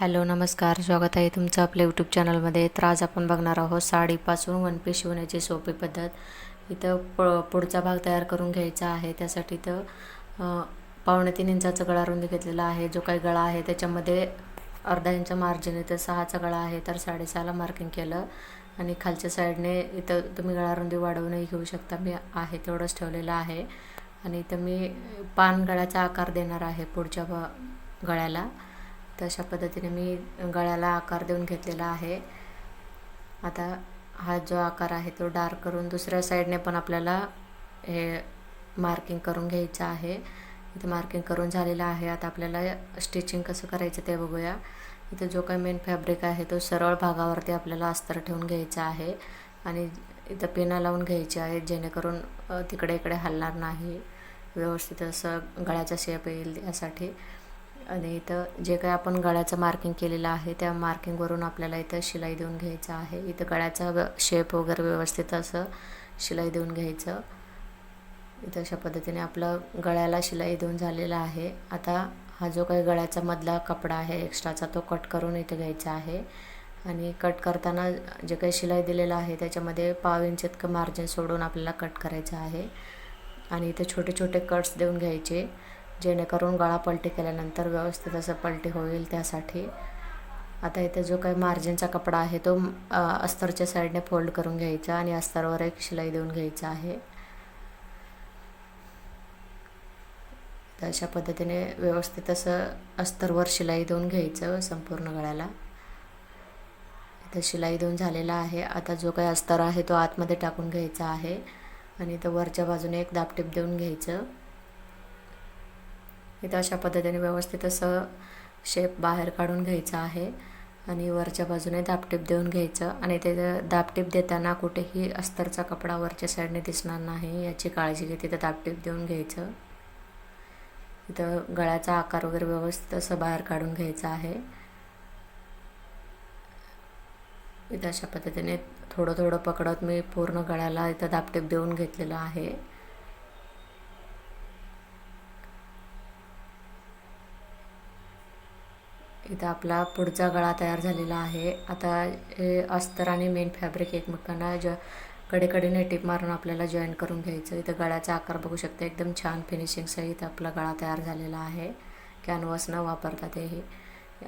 Hello नमस्कार. स्वागत आहे तुमचं आपल्या यूट्यूब चॅनलमध्ये तर आज आपण बघणार आहोत साडीपासून वन पीस शिवण्याची सोपी पद्धत. इथं प पुढचा भाग तयार करून घ्यायचा आहे. त्यासाठी इथं पावणे तीन इंचाचा गळा रुंदी घेतलेला आहे. जो काही गळा आहे त्याच्यामध्ये अर्धा इंच मार्जिन इथं सहाचा गळा आहे. तर साडेसहाला मार्किंग केलं. आणि खालच्या साईडने इथं तुम्ही गळा रुंदी वाढवूनही घेऊ शकता. मी आहे तेवढंच ठेवलेलं आहे. आणि इथं मी पान गळ्याचा आकार देणार आहे पुढच्या गळ्याला. तर तशा पद्धतीने मी गळ्याला आकार देऊन घेतलेला आहे. आता हा जो आकार आहे तो डार्क करून दुसऱ्या साईडने पण आपल्याला हे मार्किंग करून घ्यायचं आहे. इथे मार्किंग करून झालेलं आहे. आता आपल्याला स्टिचिंग कसं करायचं ते बघूया. इथे जो काही मेन फॅब्रिक आहे तो सरळ भागावरती आपल्याला अस्तर ठेवून घ्यायचा आहे आणि इथं पिना लावून घ्यायची आहे जेणेकरून तिकडे इकडे हलणार नाही. व्यवस्थित असं गळ्याचा शेप येईल यासाठी. आणि इथं जे काही आपण गळ्याचं मार्किंग केलेलं आहे त्या मार्किंगवरून आपल्याला इथं शिलाई देऊन घ्यायचं आहे. इथं गळ्याचा शेप वगैरे व्यवस्थित असं शिलाई देऊन घ्यायचं. इथं अशा पद्धतीने आपलं गळ्याला शिलाई देऊन झालेला आहे. आता हा जो काही गळ्याचा मधला कपडा आहे एक्स्ट्राचा तो कट करून इथं घ्यायचा आहे. आणि कट करताना जे काही शिलाई दिलेलं आहे त्याच्यामध्ये पाव इंच इतकं मार्जिन सोडून आपल्याला कट करायचं आहे. आणि इथे छोटे छोटे कट्स देऊन घ्यायचे. जेणेकरून गळा पलटी केल्यानंतर व्यवस्थित असं पलटी होईल त्यासाठी. आता इथे जो काही मार्जिनचा कपडा आहे तो अस्तरच्या साईडने फोल्ड करून घ्यायचा आणि अस्तरवर एक शिलाई देऊन घ्यायचा आहे. अशा पद्धतीने व्यवस्थित असं अस्तरवर शिलाई देऊन घ्यायचं संपूर्ण गळ्याला. इथं शिलाई देऊन झालेला आहे. आता जो काही अस्तर आहे तो आतमध्ये टाकून घ्यायचा आहे. आणि इथं वरच्या बाजूने एक दापटीप देऊन घ्यायचं. इथं अशा पद्धतीने व्यवस्थित असं शेप बाहेर काढून घ्यायचा आहे. आणि वरच्या बाजूने दापटीप देऊन घ्यायचं. आणि ते दापटीप देताना कुठेही अस्तरचा कपडा वरच्या साईडने दिसणार नाही याची काळजी घेते तर दापटीप देऊन घ्यायचं. इथं गळ्याचा आकार वगैरे व्यवस्थित असं बाहेर काढून घ्यायचा आहे. इथं अशा पद्धतीने थोडं थोडं पकडत मी पूर्ण गळ्याला इथं दापटीप देऊन घेतलेलं आहे. इथं आपला पुढचा गळा तयार झालेला आहे. आता हे अस्तर आणि मेन फॅब्रिक एकमेकांना ज कडेकडेने टिप मारून आपल्याला जॉईन करून घ्यायचं. इथं गळ्याचा आकार बघू शकता. एकदम छान फिनिशिंगसहित आपला गळा तयार झालेला आहे. कॅनव्हास न वापरता तेही.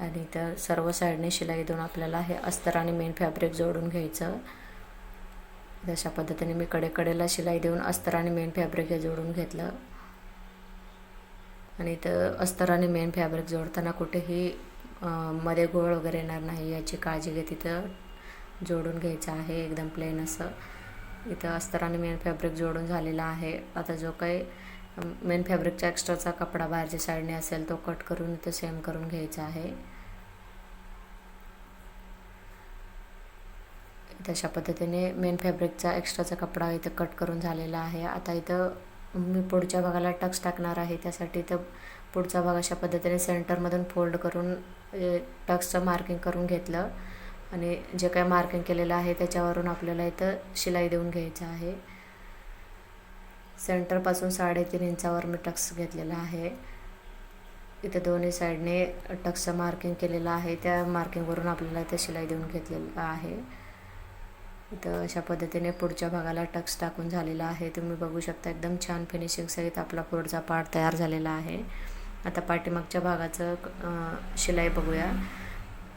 आणि इथं सर्व साईडने शिलाई देऊन आपल्याला हे अस्तर आणि मेन फॅब्रिक जोडून घ्यायचं. अशा पद्धतीने मी कडेकडेला शिलाई देऊन अस्तर आणि मेन फॅब्रिक हे जोडून घेतलं. आणि इथं अस्तर आणि मेन फॅब्रिक जोडताना कुठेही मध्ये गोळ वगैरे येणार नाही याची काळजी घे तिथं जोडून घ्यायचं आहे एकदम प्लेन असं. इथं अस्तर आणि मेन फॅब्रिक जोडून झालेला आहे. आता जो काही मेन फॅब्रिकचा एक्स्ट्राचा कपडा बाहेरच्या साईडने असेल तो कट करून इथं सेम करून घ्यायचा आहे. तशा पद्धतीने मेन फॅब्रिकचा एक्स्ट्राचा कपडा इथं कट करून झालेला आहे. आता इथं मी पुढच्या भागाला टक्स टाकणार आहे त्यासाठी इथं पुढचा भाग अशा पद्धतीने सेंटरमधून फोल्ड करून टक्सचं मार्किंग करून घेतलं. आणि जे काय मार्किंग केलेलं आहे त्याच्यावरून आपल्याला इथं शिलाई देऊन घ्यायचं आहे. सेंटरपासून साडेतीन इंचावर मी टक्स घेतलेला आहे. इथं दोन्ही साईडने टक्सचं मार्किंग केलेलं आहे. त्या मार्किंगवरून आपल्याला इथं शिलाई देऊन घेतलेलं आहे. इथं अशा पद्धतीने पुढच्या भागाला टक्स टाकून झालेला आहे. तुम्ही बघू शकता एकदम छान फिनिशिंगसहित आपला पुढचा पार्ट तयार झालेला आहे. आता पाठीमागच्या भागाचं शिलाई बघूया.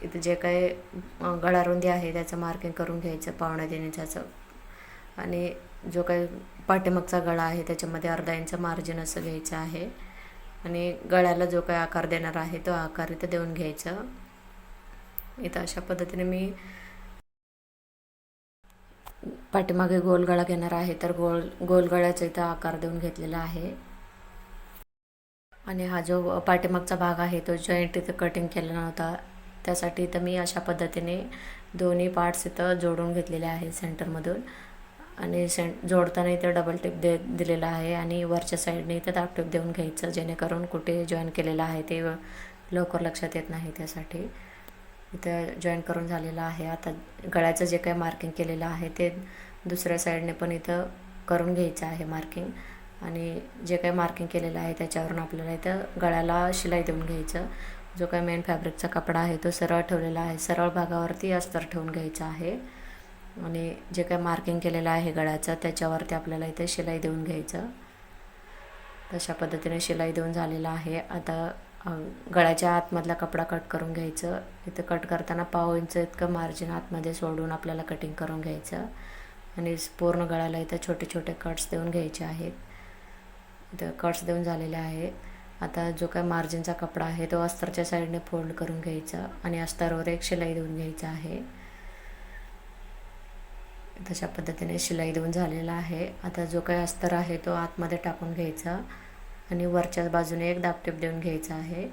इथं जे काही गळारुंदी आहे त्याचं मार्किंग करून घ्यायचं पावणे तीन आणि जो काही पाठीमागचा गळा आहे त्याच्यामध्ये अर्धा इंच मार्जिन असं घ्यायचं आहे. आणि गळ्याला जो काही आकार देणार आहे तो आकार इथं देऊन घ्यायचं. इथं अशा पद्धतीने मी पाठीमागे गोल गळा घेणार आहे तर गोल गोल गळ्याचा इथं आकार देऊन घेतलेला आहे. आणि हा जो पाठीमागचा भाग आहे तो जॉईंट इथं कटिंग केला नव्हता. त्यासाठी इथं मी अशा पद्धतीने दोन्ही पार्ट्स इथं जोडून घेतलेले आहे सेंटरमधून आणि सें जोडताना इथं डबल टिप दे दिलेला आहे आणि वरच्या साईडने इथं दाब टिप देऊन घ्यायचं जेणेकरून कुठे जॉईन केलेलं आहे ते लवकर लक्षात येत नाही त्यासाठी. इथं जॉईन करून झालेलं आहे. आता गळ्याचं जे काही मार्किंग केलेलं आहे ते दुसऱ्या साईडने पण इथं करून घ्यायचं आहे मार्किंग आणि जे काही मार्किंग केलेलं आहे त्याच्यावरून आपल्याला इथं गळ्याला शिलाई देऊन घ्यायचं. जो काही मेन फॅब्रिकचा कपडा आहे तो सरळ ठेवलेला आहे. सरळ भागावरती अस्तर ठेवून घ्यायचा आहे. आणि जे काही मार्किंग केलेलं आहे गळ्याचं त्याच्यावरती आपल्याला इथे शिलाई देऊन घ्यायचं. तशा पद्धतीने शिलाई देऊन झालेला आहे. आता गळ्याच्या आतमधला कपडा कट करून घ्यायचं. इथं कट करताना पाव इंच इतकं मार्जिन आतमध्ये सोडून आपल्याला कटिंग करून घ्यायचं. आणि पूर्ण गळ्याला इथं छोटे छोटे कट्स देऊन घ्यायचे आहेत. इथं कट्स देऊन झालेले आहे. आता जो काय मार्जिनचा कपडा आहे तो अस्तरच्या साईडने फोल्ड करून घ्यायचा आणि अस्तरवर एक शिलाई देऊन घ्यायचा आहे. तशा पद्धतीने शिलाई देऊन झालेला आहे. आता जो काही अस्तर आहे तो आतमध्ये टाकून घ्यायचा आणि वरच्या बाजूने एक दाबटीप देऊन घ्यायचा आहे.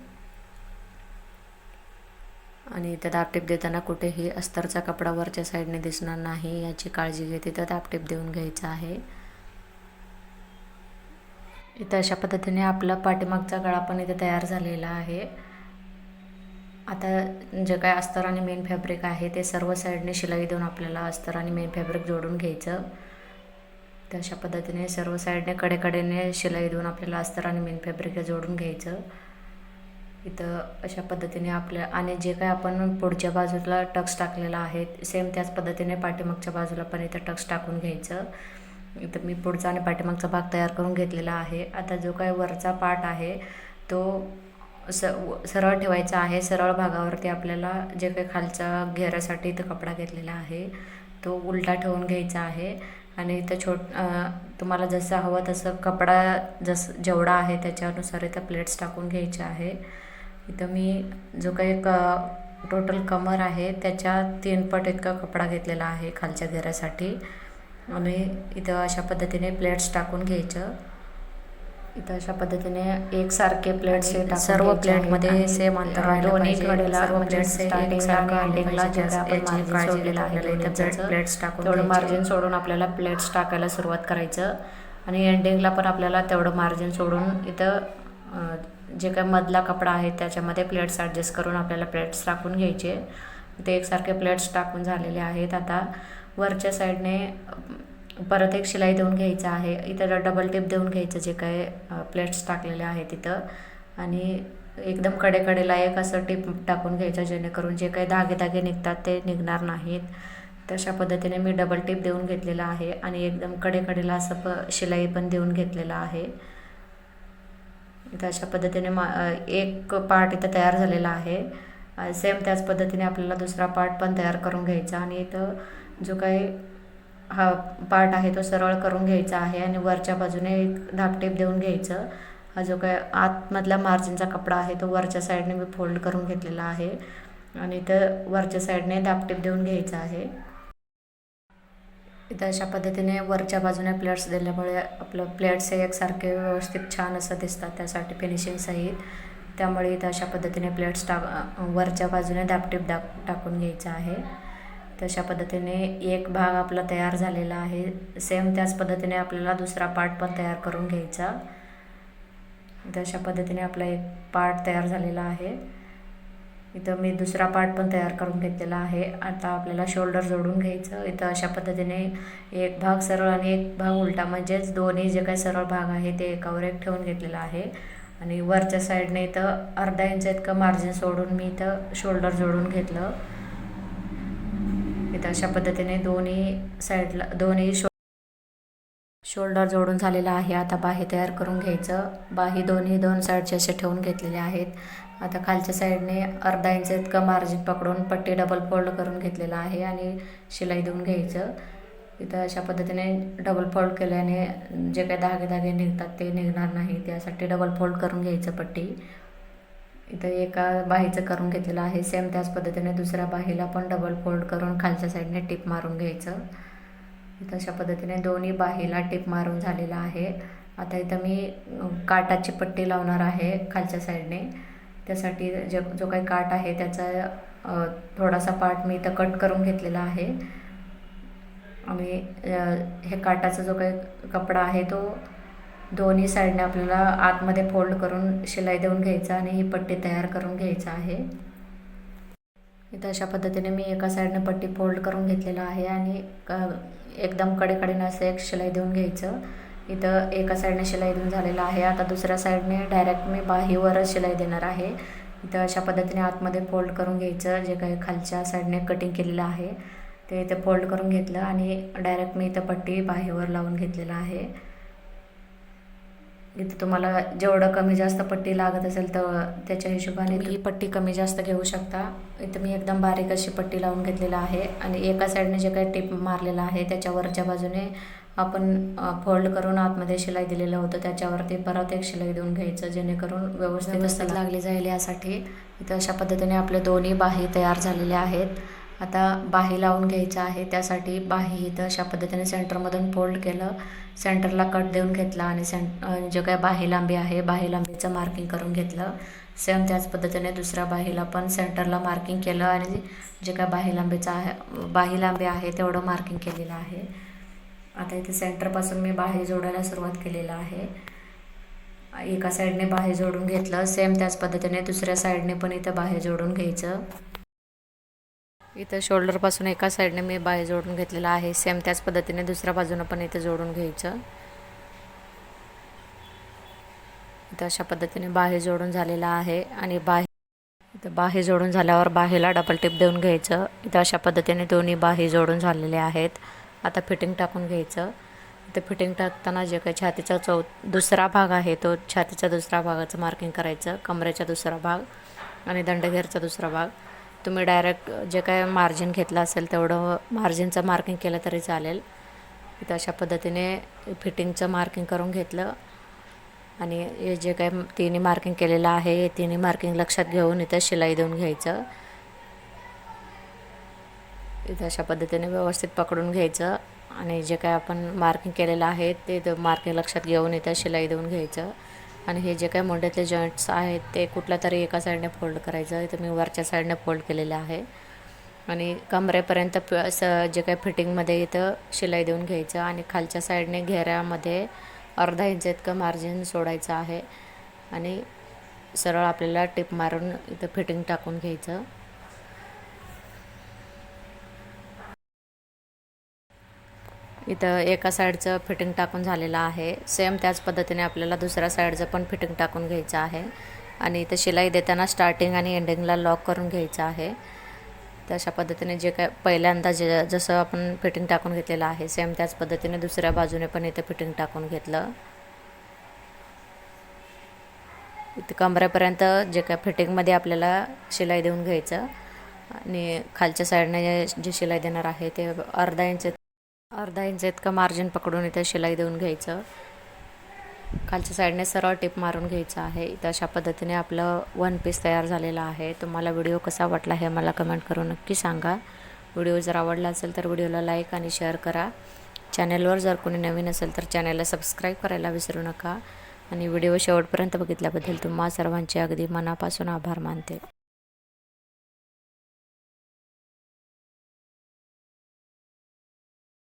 आणि त्या दाबटीप देताना कुठेही अस्तरचा कपडा वरच्या साईडने दिसणार नाही याची काळजी घेते तर दाबटीप देऊन घ्यायचा आहे. इथं अशा पद्धतीने आपला पाठीमागचा गळा पण इथे तयार झालेला आहे. आता जे काय अस्तर आणि मेन फॅब्रिक आहे ते सर्व साईडने शिलाई देऊन आपल्याला अस्तर आणि मेन फॅब्रिक जोडून घ्यायचं. तर अशा पद्धतीने सर्व साईडने कडेकडेने शिलाई देऊन आपल्याला अस्तर आणि मेन फॅब्रिक जोडून घ्यायचं. इथं अशा पद्धतीने आपल्या आणि जे काय आपण पुढच्या बाजूला टक्स टाकलेला आहे सेम त्याच पद्धतीने पाठीमागच्या बाजूला पण इथं टक्स टाकून घ्यायचं. इथं मी पुढचा आणि पाठीमागचा भाग तयार करून घेतलेला आहे. आता जो काय वरचा पार्ट आहे तो स व- सरळ ठेवायचा आहे. सरळ भागावरती आपल्याला जे काही खालच्या घेऱ्यासाठी इथं कपडा घेतलेला आहे तो उलटा ठेवून घ्यायचा आहे. आणि इथं छोट तुम्हाला जसं हवं तसं कपडा जसं जेवढा आहे त्याच्यानुसार इथं प्लेट्स टाकून घ्यायचे आहे. इथं मी जो काही क टोटल कमर आहे त्याच्या तीन पट इतका कपडा घेतलेला आहे खालच्या घेऱ्यासाठी. आणि इथं अशा पद्धतीने प्लेट्स टाकून घ्यायचं. इथं अशा पद्धतीने एकसारखे प्लेट्स हे सर्व प्लेटमध्ये सेम अंतर सर्व म्हणजे प्लेट्स प्लेट्स टाकून घ्यायचे. मार्जिन सोडून आपल्याला प्लेट्स टाकायला सुरुवात करायचं. आणि एंडिंगला पण आपल्याला तेवढं मार्जिन सोडून इथं जे काय मधला कपडा आहे त्याच्यामध्ये प्लेट्स ॲडजस्ट करून आपल्याला प्लेट्स टाकून घ्यायचे. ते एकसारखे प्लेट्स टाकून झालेले आहेत आता. वरच्या साईडने परत एक शिलाई देऊन घ्यायचं आहे. इथं डबल टिप देऊन घ्यायचं जे काय प्लेट्स टाकलेले आहेत तिथं. आणि एकदम कडेकडेला एक असं टिप टाकून घ्यायचं जेणेकरून जे काही धागे धागे निघतात ते निघणार नाहीत. तशा पद्धतीने मी डबल टिप देऊन घेतलेला आहे आणि एकदम कडेकडेला असं प शिलाई पण देऊन घेतलेला आहे. अशा पद्धतीने मा एक पार्ट इथं तयार झालेला आहे. सेम त्याच पद्धतीने आपल्याला दुसरा पार्ट पण तयार करून घ्यायचा आणि इथं जो काही हा पार्ट आहे तो सरळ करून घ्यायचा आहे आणि वरच्या बाजूने एक धाकटेप देऊन घ्यायचं. हा जो काय आतमधला मार्जिनचा कपडा आहे तो वरच्या साईडने मी फोल्ड करून घेतलेला आहे. आणि इथं वरच्या साईडने दापटीप देऊन घ्यायचा आहे. इथं अशा पद्धतीने वरच्या बाजूने प्लेट्स दिल्यामुळे आपलं प्लेट्स हे एकसारखे व्यवस्थित छान असं दिसतात. त्यासाठी फिनिशिंग सहित. त्यामुळे इथं अशा पद्धतीने प्लेट्स टाक वरच्या बाजूने दापटीप दाप टाकून घ्यायचं आहे. तशा पद्धतीने एक भाग आपला तयार झालेला आहे. सेम त्याच पद्धतीने आपल्याला दुसरा पार्ट पण तयार करून घ्यायचा. तशा पद्धतीने आपला एक पार्ट तयार झालेला आहे. इथं मी दुसरा पार्ट पण तयार करून घेतलेला आहे. आता आपल्याला शोल्डर जोडून घ्यायचं. इथं अशा पद्धतीने एक भाग सरळ आणि एक भाग उलटा. म्हणजेच दोन्ही जे काही सरळ भाग आहे ते एकावर एक ठेवून घेतलेला आहे. आणि वरच्या साईडने इथं अर्धा इंच इतकं मार्जिन सोडून मी इथं शोल्डर जोडून घेतलं. इथं अशा पद्धतीने दोन्ही साईडला दोन्ही शो शोल्डर जोडून झालेला आहे. आता बाही तयार करून घ्यायचं. बाही दोन्ही दोन साईडचे असे ठेवून घेतलेले आहेत. आता खालच्या साईडने अर्धा इंच इतकं मार्जिन पकडून पट्टी डबल फोल्ड करून घेतलेला आहे आणि शिलाई देऊन घ्यायचं. इथं अशा पद्धतीने डबल फोल्ड केल्याने जे काही धागे धागे निघतात ते निघणार नाही. त्यासाठी डबल फोल्ड करून घ्यायचं पट्टी. इथं एका बाहीचं करून घेतलेलं आहे. सेम त्याच पद्धतीने दुसऱ्या बाहीला पण डबल फोल्ड करून खालच्या साईडने टिप मारून घ्यायचं. इथं अशा पद्धतीने दोन्ही बाहीला टिप मारून झालेला आहे. आता इथं मी काटाची पट्टी लावणार आहे खालच्या साईडने त्यासाठी जे जो काही काट आहे त्याचा थोडासा पार्ट मी इथं कट करून घेतलेला आहे. आणि हे काटाचा जो काही कपडा आहे तो दोन्ही साईडने आपल्याला आतमध्ये फोल्ड करून शिलाई देऊन घ्यायचा आणि ही पट्टी तयार करून घ्यायचं आहे. इथं अशा पद्धतीने मी एका साईडने पट्टी फोल्ड करून घेतलेला आहे आणि एकदम कडेकडेनं असं एक शिलाई देऊन घ्यायचं. इथं एका साईडने शिलाई देऊन झालेलं आहे. आता दुसऱ्या साईडने डायरेक्ट मी बाहीवरच शिलाई देणार आहे. इथं अशा पद्धतीने आतमध्ये फोल्ड करून घ्यायचं जे काही खालच्या साईडने कटिंग केलेलं आहे. ते इथं फोल्ड करून घेतलं आणि डायरेक्ट मी इथं पट्टी बाहेवर लावून घेतलेलं आहे. इथं तुम्हाला जेवढं कमी जास्त पट्टी लागत असेल तर त्याच्या हिशोबाने ही पट्टी कमी जास्त घेऊ शकता. इथं मी एकदम बारीक अशी पट्टी लावून घेतलेलं आहे आणि एका साईडने जे काही टिप मारलेला आहे त्याच्या वरच्या बाजूने आपण फोल्ड करून आतमध्ये शिलाई दिलेलं होतं. त्याच्यावरती परत एक शिलाई देऊन घ्यायचं जेणेकरून व्यवस्थित व्यवस्थित लागली जाईल यासाठी. इथं अशा पद्धतीने आपले दोन्ही बाही तयार झालेले आहेत. आता बाही लावून घ्यायचं आहे. त्यासाठी बाही इथं अशा पद्धतीने सेंटरमधून फोल्ड केलं. सेंटरला कट देऊन घेतला आणि सेंट जे काय बाही लांबी आहे बाही लांबीचं मार्किंग करून घेतलं. सेम त्याच पद्धतीने दुसऱ्या बाहीला पण सेंटरला मार्किंग केलं आणि जे काय बाही लांबीचं आहे बाही लांबी आहे तेवढं मार्किंग केलेलं आहे. आता इथे सेंटरपासून मी बाही जोडायला सुरुवात केलेलं आहे. एका साईडने बाही जोडून घेतलं. सेम त्याच पद्धतीने दुसऱ्या साईडने पण इथं बाही जोडून घ्यायचं. इथं शोल्डरपासून एका साईडने मी बाहे जोडून घेतलेला आहे. सेम त्याच पद्धतीने दुसऱ्या बाजूनं पण इथं जोडून घ्यायचं. इथं अशा पद्धतीने बाहे जोडून झालेला आहे आणि बाहे इथं बाही जोडून झाल्यावर बाहेला डबल टिप देऊन घ्यायचं. इथं अशा पद्धतीने दोन्ही बाहे जोडून झालेले आहेत. आता फिटिंग टाकून घ्यायचं. इथं फिटिंग टाकताना जे काही छातीचा चौ दुसरा भाग आहे तो छातीचा दुसरा भागाचं मार्किंग करायचं. कमरेचा दुसरा भाग आणि दंडघेरचा दुसरा भाग. तुम्ही डायरेक्ट जे काय मार्जिन घेतलं असेल तेवढं मार्जिनचं मार्किंग केलं तरी चालेल. इथं अशा पद्धतीने फिटिंगचं मार्किंग करून घेतलं. आणि हे जे काय तिन्ही मार्किंग केलेलं आहे हे तिन्ही मार्किंग लक्षात घेऊन इथं शिलाई देऊन घ्यायचं. इथं अशा पद्धतीने व्यवस्थित पकडून घ्यायचं. आणि जे काय आपण मार्किंग केलेलं आहे ते मार्किंग लक्षात घेऊन इथं शिलाई देऊन घ्यायचं. आणि हे जे काही मोंड्यातले जॉईंट्स आहेत ते कुठल्या तरी एका साईडने फोल्ड करायचं इथं मी वरच्या साईडने फोल्ड केलेलं आहे. आणि कमरेपर्यंत प असं जे काही फिटिंगमध्ये इथं शिलाई देऊन घ्यायचं आणि खालच्या साईडने घेऱ्यामध्ये अर्धा इंच इतकं मार्जिन सोडायचं आहे. आणि सरळ आपल्याला टिप मारून इथं फिटिंग टाकून घ्यायचं. इथं एका साईडचं फिटिंग टाकून झालेलं आहे. सेम त्याच पद्धतीने आपल्याला दुसऱ्या साईडचं पण फिटिंग टाकून घ्यायचं आहे. आणि इथं शिलाई देताना स्टार्टिंग आणि एंडिंगला लॉक करून घ्यायचं आहे. तर अशा पद्धतीने जे काय पहिल्यांदा जे जसं आपण फिटिंग टाकून घेतलेलं आहे सेम त्याच पद्धतीने दुसऱ्या बाजूने पण इथं फिटिंग टाकून घेतलं. इथं कमरेपर्यंत जे काय फिटिंगमध्ये आपल्याला शिलाई देऊन घ्यायचं. आणि खालच्या साईडने जे जे शिलाई देणार आहे ते अर्धा इंच अर्धा इंच इतकं मार्जिन पकडून इथं शिलाई देऊन घ्यायचं. खालच्या साईडने सरळ टिप मारून घ्यायचं आहे. इथं अशा पद्धतीने आपलं वन पीस तयार झालेलं आहे. तुम्हाला व्हिडिओ कसा वाटला हे मला कमेंट करून नक्की सांगा. व्हिडिओ जर आवडला असेल तर व्हिडिओला लाईक आणि शेअर करा. चॅनलवर जर कोणी नवीन असेल तर चॅनलला सबस्क्राईब करायला विसरू नका. आणि व्हिडिओ शेवटपर्यंत बघितल्याबद्दल तुम्हा सर्वांचे अगदी मनापासून आभार मानते.